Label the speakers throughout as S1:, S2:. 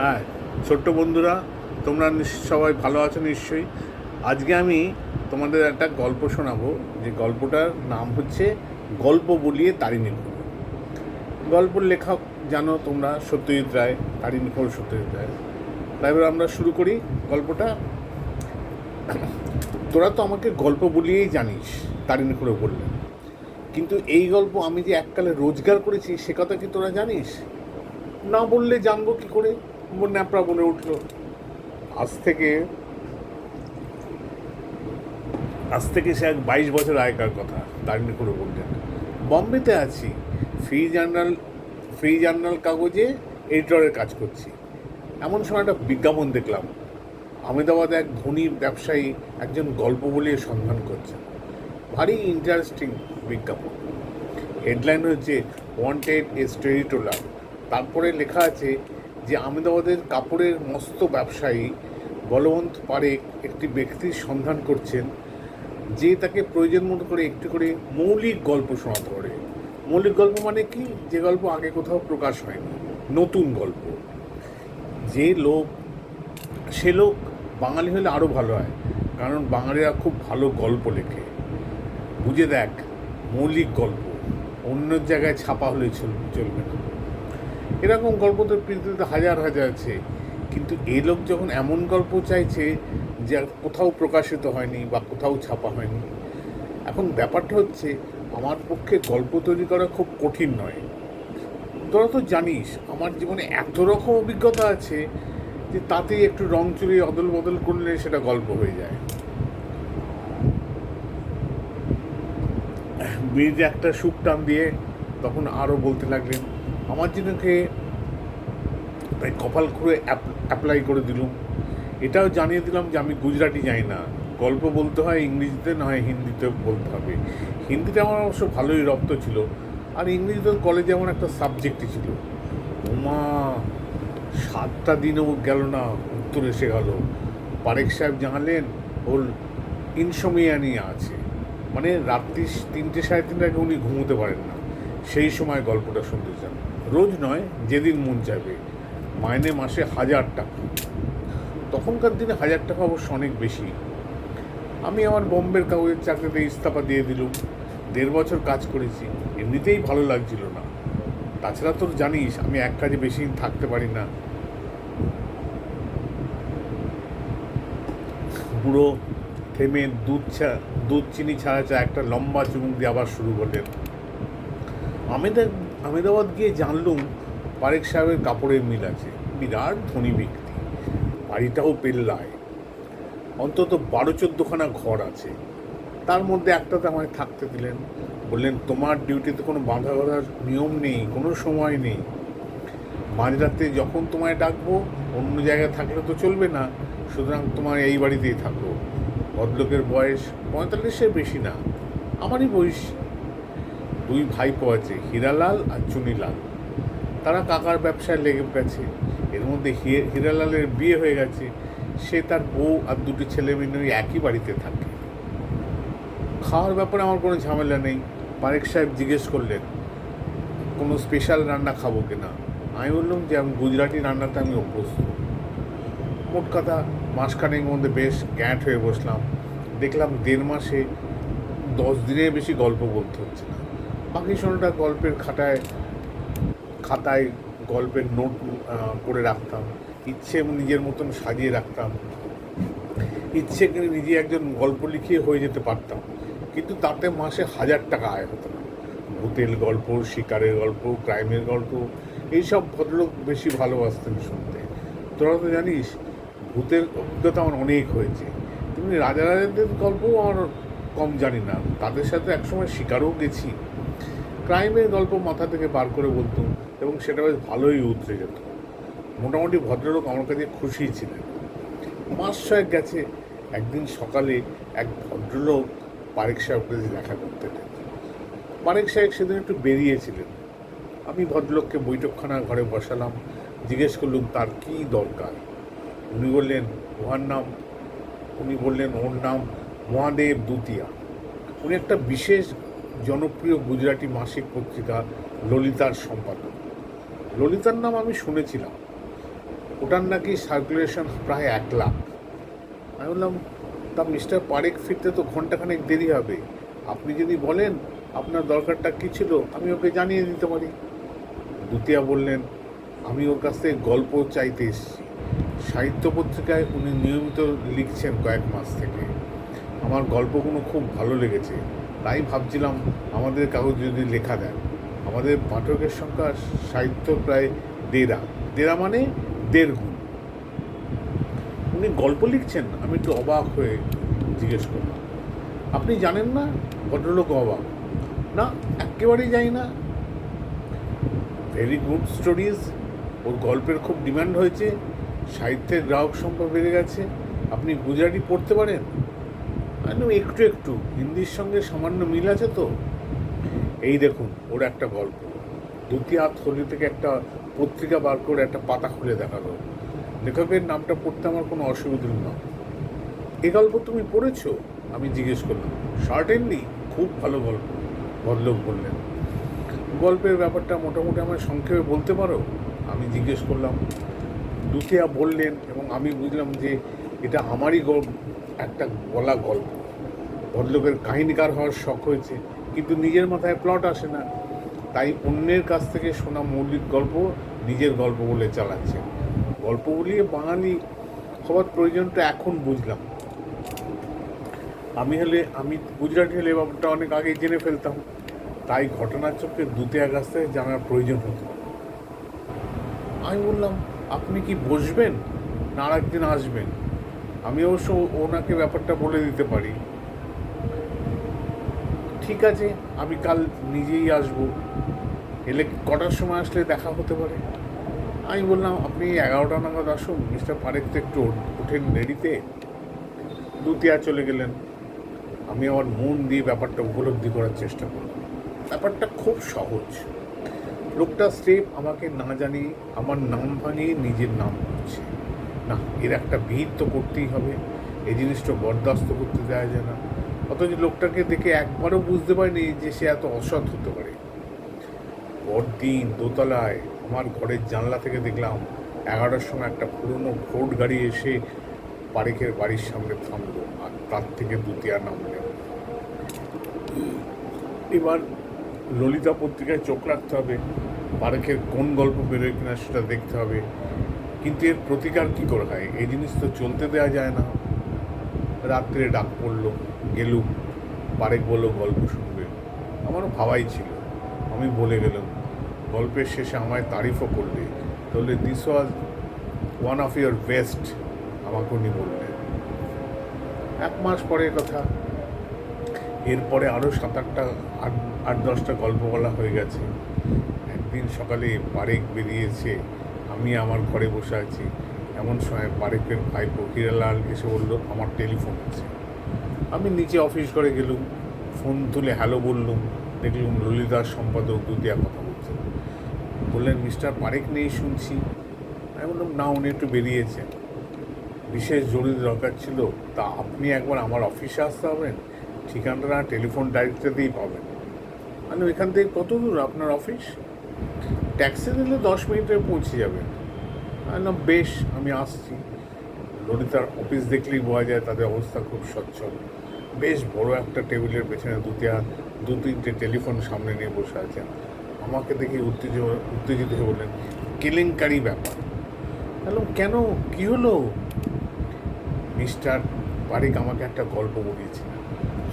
S1: হ্যাঁ ছোট্ট বন্ধুরা, তোমরা সবাই ভালো আছো নিশ্চয়ই। আজকে আমি তোমাদের একটা গল্প শোনাবো, যে গল্পটার নাম হচ্ছে গল্প বলিয়ে তারিণী ঘোষ গল্পের লেখক জানো তোমরা সত্যজিৎ রায়, তারিণী ঘোষ সত্যজিৎ রায়? তাই আমরা শুরু করি গল্পটা। তোরা তো আমাকে গল্প বলিয়েই জানিস, তারিণী করে বললেন কিন্তু এই গল্প আমি যে এককালে রোজগার করেছি, সে কথা কি তোরা জানিস? না বললে জানব কি করে? ন্যাপড়া বলে উঠল। আজ থেকে আজ থেকে সে এক বাইশ বছর আগেকার কথা তারিণী করে বললেন। বম্বেতে আছি, ফ্রি জার্নাল ফ্রি জার্নাল কাগজে এডিটরের কাজ করছি। এমন সময় একটা বিজ্ঞাপন দেখলাম। আহমেদাবাদে এক ধনী ব্যবসায়ী একজন গল্প বলিয়ে সন্ধান করছেন। ভারী ইন্টারেস্টিং বিজ্ঞাপন। হেডলাইন হচ্ছে ওয়ান্টেড এ স্টোরি টোলার তারপরে লেখা আছে যে আমেদাবাদের কাপড়ের মস্ত ব্যবসায়ী বলবন্ত পারেক একটি ব্যক্তির সন্ধান করছেন, যে তাকে প্রয়োজন মতো করে একটু করে মৌলিক গল্প শোনাতে পারে। মৌলিক গল্প মানে কি? যে গল্প আগে কোথাও প্রকাশ হয়নি। নতুন গল্প। যে লোক, সে লোক বাঙালি হলে আরও ভালো হয়, কারণ বাঙালিরা খুব ভালো গল্প লেখে। বুঝে দেখ, মৌলিক গল্প। অন্য জায়গায় ছাপা হলে চল- চলবে না। এরকম গল্প তো পৃথিবীতে হাজার হাজার আছে। কিন্তু এই লোক যখন এমন গল্প চাইছে যা কোথাও প্রকাশিত হয়নি বা কোথাও ছাপা হয়নি, এখন ব্যাপারটা হচ্ছে আমার পক্ষে গল্প তৈরি করা খুব কঠিন নয়। তোরা তো জানিস আমার জীবনে এত রকম অভিজ্ঞতা আছে যে তাতেই একটু রং চুরিয়ে অদল বদল করলে সেটা গল্প হয়ে যায়। বীজ একটা সুখ টান দিয়ে তখন আরও বলতে লাগলেন আমার জন্যকে তাই কপাল খুঁড়ে অ্যাপ্লাই করে দিলুম। এটাও জানিয়ে দিলাম যে আমি গুজরাটি জানি না। গল্প বলতে হয় ইংরেজিতে, না হয় হিন্দিতে বলতে হবে হিন্দিতে আমার অবশ্য ভালোই রপ্ত ছিল। আর ইংরেজিতে কলেজে আমার একটা সাবজেক্টই ছিল। ওমা সাতটা দিনও গেল না, উত্তর এসে গেল। পারেক সাহেব জানালেন, ওর ইনসোমিয়ানিয়া আছে। মানে রাত্রি তিনটে সাড়ে তিনটাকে উনি ঘুমোতে পারেন না। সেই সময় গল্পটা শুনতে চান। রোজ নয়, যেদিন মন চাইবে। মাইনে মাসে হাজার টাকা। তখনকার দিনে হাজার টাকা অবশ্য অনেক বেশি। আমি আমার বোম্বের কাগজের চাকরিতে ইস্তফা দিয়ে দিলুম। দেড় বছর কাজ করেছি। এমনিতেই ভালো লাগছিল না। তাছাড়া তোর জানিস, আমি এক কাজে বেশি থাকতে পারি না। পুরো থেমে দুধ চা দুধ, চিনি ছাড়া চা একটা লম্বা চুমুক দিয়ে আবার শুরু করলেন। আমেদা আমেদাবাদ গিয়ে জানলুম পারেক সাহেবের কাপড়ের মিল আছে। বিরাট ধনী ব্যক্তি। বাড়িটাও পেল্লায়। অন্তত বারো চোদ্দোখানা ঘর আছে। তার মধ্যে একটাতে আমায় থাকতে দিলেন। বললেন, তোমার ডিউটিতে কোনো বাঁধা বাঁধার নিয়ম নেই, কোনো সময় নেই। মাঝরাতে যখন তোমায় ডাকবো, অন্য জায়গায় থাকলে তো চলবে না। সুতরাং তোমার এই বাড়িতেই থাকো ভদ্রলোকের বয়স পঁয়তাল্লিশের বেশি না। আমারই বয়স দুই ভাইপো আছে, হীরালাল আর চুনিলাল। তারা কাকার ব্যবসায় লেগে গেছে। এর মধ্যে হীরালালের বিয়ে হয়ে গেছে। সে তার বউ আর দুটি ছেলে মেয়ে একই বাড়িতে থাকে। খাওয়ার ব্যাপারে আমার কোনো ঝামেলা নেই। পারেক সাহেব জিজ্ঞেস করলেন, কোনো স্পেশাল রান্না খাব কিনা? আমি বললাম যে, আমি গুজরাটি রান্নাতে আমি অভ্যস্ত। মোট কথা, মাসখানেক মধ্যে বেশ গ্যাঁট হয়ে বসলাম। দেখলাম দেড় মাসে দশ দিনের বেশি গল্প বলতে হচ্ছে না। বাকি সময়টা গল্পের খাতায় খাতায় গল্পের নোট করে রাখতাম। ইচ্ছে নিজের মতন সাজিয়ে রাখতাম। ইচ্ছে করে নিজে একজন গল্প লিখিয়ে হয়ে যেতে পারতাম। কিন্তু তাতে মাসে হাজার টাকা আয় হতো। না ভূতের গল্প, শিকারের গল্প, ক্রাইমের গল্প, এইসব ভদ্রলোক বেশি ভালোবাসতেন শুনতে। তোরা তো জানিস, ভূতের অভিজ্ঞতা আমার অনেক হয়েছে। তেমনি রাজা রাজাদের গল্পও আমার কম জানি না। তাদের সাথে একসময় শিকারও গেছি। ক্রাইমের গল্প মাথা থেকে বার করে বলতুম এবং সেটা বেশ ভালোই উতরে যেত। মোটামুটি ভদ্রলোক আমার কাছে খুশিই ছিলেন। মাস ছয়েক গেছে, একদিন সকালে এক ভদ্রলোক পারেক সাহেবকে দেখা করতে পারেক সাহেব সেদিন একটু বেরিয়েছিলেন। আমি ভদ্রলোককে বৈঠকখানার ঘরে বসালাম, জিজ্ঞেস করলুম, তার কী দরকার? উনি বললেন, উহার নাম উনি বললেন, ওর নাম মহাদেব দুতিয়া। উনি একটা বিশেষ জনপ্রিয় গুজরাটি মাসিক পত্রিকা ললিতার সম্পাদক। ললিতার নাম আমি শুনেছিলাম। ওটার নাকি সার্কুলেশন প্রায় এক লাখ। আমি বললাম, তা মিস্টার পারেক ফিরতে তো ঘন্টাখানেক দেরি হবে। আপনি যদি বলেন আপনার দরকারটা কী ছিল, আমি ওকে জানিয়ে দিতে পারি। দুতিয়া বললেন, আমি ওর কাছ থেকে গল্প চাইতে এসেছি। সাহিত্য পত্রিকায় উনি নিয়মিত লিখছেন কয়েক মাস থেকে। আমার গল্পগুলো খুব ভালো লেগেছে। তাই ভাবছিলাম আমাদের কাগজ যদি লেখা দেন আমাদের পাঠকের সংখ্যা সাহিত্য প্রায় দেড়া। দেড়া মানে দেড় গুণ। উনি গল্প লিখছেন, আমি একটু অবাক হয়ে জিজ্ঞেস করলাম, আপনি জানেন না? ভদ্রলোক অবাক, না, একেবারেই যাই না। ভেরি গুড স্টোরিজ ওর গল্পের খুব ডিমান্ড হয়েছে। সাহিত্যের গ্রাহক সংখ্যা বেড়ে গেছে। আপনি গুজরাটি পড়তে পারেন? একটু একটু, হিন্দির সঙ্গে সামান্য মিল আছে তো। এই দেখুন, ওর একটা গল্প। দ্বিতীয় হাত থলি থেকে একটা পত্রিকা বার করে একটা পাতা খুলে দেখাল। লেখকের নামটা পড়তে আমার কোনো অসুবিধা না। এ গল্প তুমি পড়েছো? আমি জিজ্ঞেস করলাম। শার্টেনলি খুব ভালো গল্প, ভদ্রলোক বললেন। গল্পের ব্যাপারটা মোটামুটি আমার সংক্ষেপে বলতে পারো? আমি জিজ্ঞেস করলাম। দুটিয়া বললেন এবং আমি বুঝলাম যে এটা আমারই গল্প, একটা বলা গল্প। ভদ্রলোকের কাহিনীকার হওয়ার শখ হয়েছে, কিন্তু নিজের মাথায় প্লট আসে না। তাই অন্যের কাছ থেকে শোনা মৌলিক গল্প নিজের গল্প বলে চালাচ্ছে। গল্প বলিয়ে বাঙালি হওয়ার প্রয়োজনটা এখন বুঝলাম। আমি হলে, আমি গুজরাটি হলে ব্যাপারটা অনেক আগেই জেনে ফেলতাম। তাই ঘটনার চোখে দুতে কাছ থেকে জানার প্রয়োজন হতো। আমি বললাম, আপনি কি বসবেন? না আর একদিন আসবেন। আমি অবশ্য ওনাকে ব্যাপারটা বলে দিতে পারি। ঠিক আছে, আমি কাল নিজেই আসব। এলে কটার সময় আসলে দেখা হতে পারে? আমি বললাম, আপনি এগারোটা নাগাদ আসুন, মিস্টার পারেক তো একটু ওঠেন দেরিতে। দুতিয়া চলে গেলেন। আমি আমার মন দিয়ে ব্যাপারটা উপলব্ধি করার চেষ্টা করলাম। ব্যাপারটা খুব সহজ। লোকটা স্টেপ আমাকে না জানিয়ে আমার নাম ভাঙিয়ে নিজের নাম করছে না, এর একটা ভিড় তো করতেই হবে। এই জিনিসটা বরদাস্ত করতে দেওয়া যায় না। অথচ লোকটাকে দেখে একবারও বুঝতে পারিনি যে সে এত অসৎ হতে পারে। পরদিন দোতলায় আমার ঘরের জানলা থেকে দেখলাম এগারোটার সময় একটা পুরনো ভোট গাড়ি এসে পারেকের বাড়ির সামনে থামলো আর তার থেকে দুতিয়া নামলেন এবার ললিতা পত্রিকায় চোখ রাখতে হবে পারেকের কোন গল্প বেরোয় কিনা সেটা দেখতে হবে। কিন্তু এর প্রতিকার কী করে হয়? এই জিনিস তো চলতে দেওয়া যায় না। রাত্রে ডাক পড়ল। গেলুম, পারেক বলল, গল্প শুনবে। আমারও ভাবাই ছিল। আমি বলে গেলাম, গল্পের শেষে আমায় তারিফও করলে। তাহলে this was one of your best আমাকে উনি বললেন। এক মাস পরের কথা। এরপরে আরও সাত আটটা আট আট, দশটা গল্প বলা হয়ে গেছে। একদিন সকালে পারেক বেরিয়েছে, আমি আমার ঘরে বসে আছি। এমন সময় পারেকের ভাইপো হিরালাল এসে বলল, আমার টেলিফোন আছে। আমি নিচে অফিস করে গেলুম, ফোন তুলে হ্যালো বললুম, দেখলুম ললিতার সম্পাদক দুতিয়া কথা বলছে। বললেন, মিস্টার পারেক নেই শুনছি। আমি বললাম, না, উনি একটু বেরিয়েছেন বিশেষ জরুরি দরকার ছিল, তা আপনি একবার আমার অফিসে আসতে হবেন ঠিকানাটা টেলিফোন ডাইরেক্টরিতেই পাবেন। মানে এখান থেকে কত দূর আপনার অফিস? ট্যাক্সি দিলে দশ মিনিটে পৌঁছে আমি বললাম, বেশ, আমি আসছি। ললিতার অফিস দেখলেই বোঝা যায় তাদের অবস্থা খুব সচ্ছল। বেশ বড় একটা টেবিলের পেছনে দুতিয়া দু তিনটে টেলিফোন সামনে নিয়ে বসে আছেন আমাকে দেখে উত্তেজিত উত্তেজিত হয়ে বললেন, কেলেঙ্কারি ব্যাপার। হ্যালো কেন? কি হলো? মিস্টার পারিক আমাকে একটা গল্প বলিয়েছিলেন।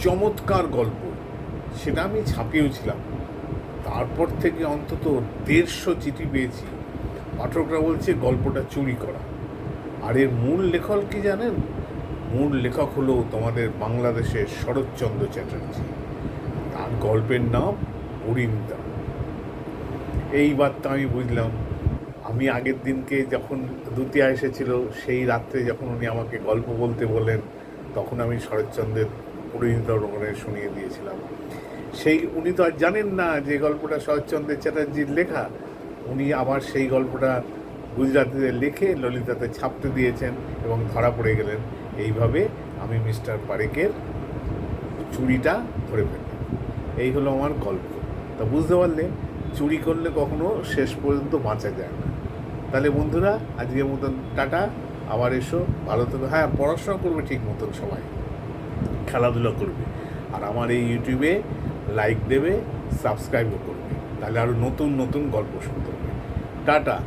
S1: চমৎকার গল্প। সেটা আমি ছাপিয়েওছিলাম তারপর থেকে অন্তত দেড়শো চিঠি পেয়েছি। পাঠকরা বলছে গল্পটা চুরি করা। আর এর মূল লেখক কি জানেন? মূল লেখক হলো তোমাদের বাংলাদেশের শরৎচন্দ্র চ্যাটার্জি। তার গল্পের নাম অরিন্দা এইবার তো আমি বুঝলাম, আমি আগের দিনকে যখন দুতিয়া এসেছিল, সেই রাত্রে যখন উনি আমাকে গল্প বলতে বলেন, তখন আমি শরৎচন্দ্রের পরিণীতা রোগনে শুনিয়ে দিয়েছিলাম। সেই উনি তো আর জানেন না যে গল্পটা শরৎচন্দ্রের চ্যাটার্জির লেখা। উনি আবার সেই গল্পটা গুজরাটিতে লিখে ললিতাতে ছাপতে দিয়েছেন এবং ধরা পড়ে গেলেন। এইভাবে আমি মিস্টার পারেকের চুরিটা ধরে ফেললাম। এই হলো আমার গল্প। তা বুঝতে পারলে চুরি করলে কখনো শেষ পর্যন্ত বাঁচা যায় না। তাহলে বন্ধুরা, আজকের মতন টাটা। আবার এসো। ভালো থাকবে হ্যাঁ পড়াশোনা করবে ঠিক মতন সবাই। খেলাধুলা করবে। আর আমার এই ইউটিউবে লাইক দেবে, সাবস্ক্রাইবও করবে। তাহলে আরও নতুন নতুন গল্প শুনতে হবে। টাটা।